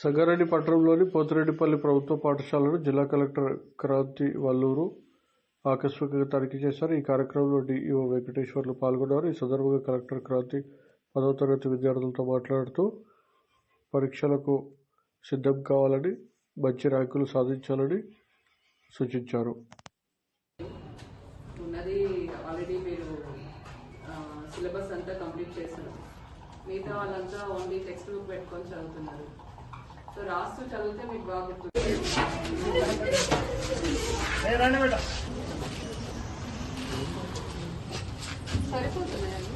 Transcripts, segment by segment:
సంగారెడ్డి పట్టణంలోని పోతిరెడ్డిపల్లి ప్రభుత్వ పాఠశాలను జిల్లా కలెక్టర్ క్రాంతి వల్లూరు ఆకస్మికంగా తనిఖీ చేశారు. ఈ కార్యక్రమంలో డిఈఓ వెంకటేశ్వర్లు పాల్గొన్నారు. ఈ సందర్భంగా కలెక్టర్ క్రాంతి పదవ తరగతి విద్యార్థులతో మాట్లాడుతూ పరీక్షలకు సిద్ధం కావాలని మంచి ర్యాంకులు సాధించాలని సూచించారు. ఉన్నది ఆల్రెడీ మీరు సిలబస్ అంతా కంప్లీట్ చేశారు. మిగతా వాళ్ళంతా ఓన్లీ టెక్స్ట్ బుక్ పెట్టుకొని చదువుతున్నారు. సో రాస్తూ చదివితే మీకు బాగా గుర్తు సరిపోతున్నాయండి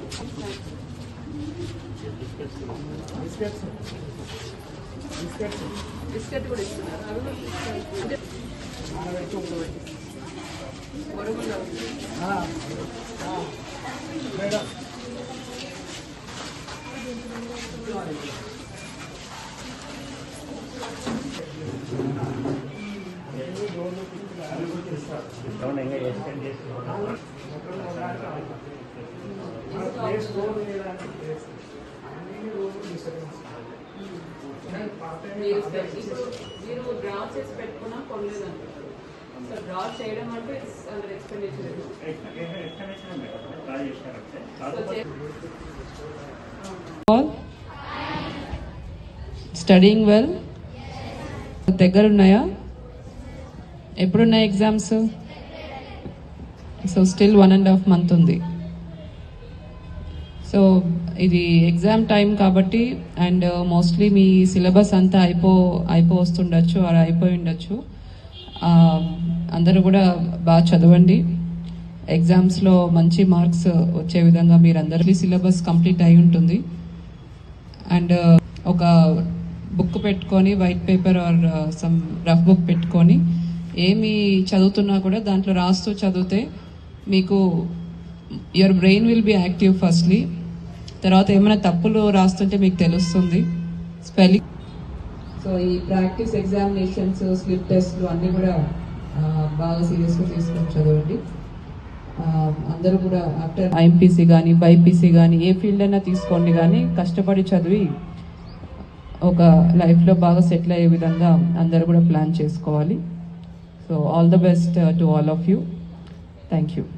బిస్కెట్ కూడా ఇస్తున్నారు. కూడా మీరు ఇప్పుడు మీరు డ్రా చేసి పెట్టుకున్నా కొనలేదు అంటారు సో డ్రా చేయడం అంటే ఇట్స్ అండర్ ఎక్స్పెండిచర్ సో చే- all స్టడీయింగ్ వెల్ దగ్గర ఉన్నాయా ఎప్పుడున్నాయి exams? So still one and half month ఉంది. సో ఇది ఎగ్జామ్ టైం కాబట్టి అండ్ uh, మోస్ట్లీ మీ సిలబస్ అంతా అయిపో అయిపో వస్తుండొచ్చు అలా అయిపోయి ఉండొచ్చు. Um, అందరూ కూడా బాగా చదవండి. ఎగ్జామ్స్లో మంచి మార్క్స్ వచ్చే విధంగా మీరు అందరి సిలబస్ కంప్లీట్ అయి ఉంటుంది. అండ్ uh, ఒక బుక్ పెట్టుకొని white paper or some rough book పెట్టుకొని ఏమి చదువుతున్నా కూడా దాంట్లో రాస్తూ చదివితే మీకు your brain will be active firstly తర్వాత ఏమైనా తప్పులు రాస్తుంటే మీకు తెలుస్తుంది. స్పెల్లింగ్ సో ఈ ప్రాక్టీస్ ఎగ్జామినేషన్స్ స్లిప్ టెస్ట్లు అన్నీ కూడా బాగా సీరియస్గా తీసుకొని చదవండి. అందరూ కూడా ఆఫ్టర్ ఐఎంపీసీ కానీ బైపీసీ కానీ ఏ ఫీల్డ్ అయినా తీసుకోండి కానీ కష్టపడి చదివి ఒక లైఫ్లో బాగా సెటిల్ అయ్యే విధంగా అందరూ కూడా ప్లాన్ చేసుకోవాలి. So all the best uh, to all of you. Thank you.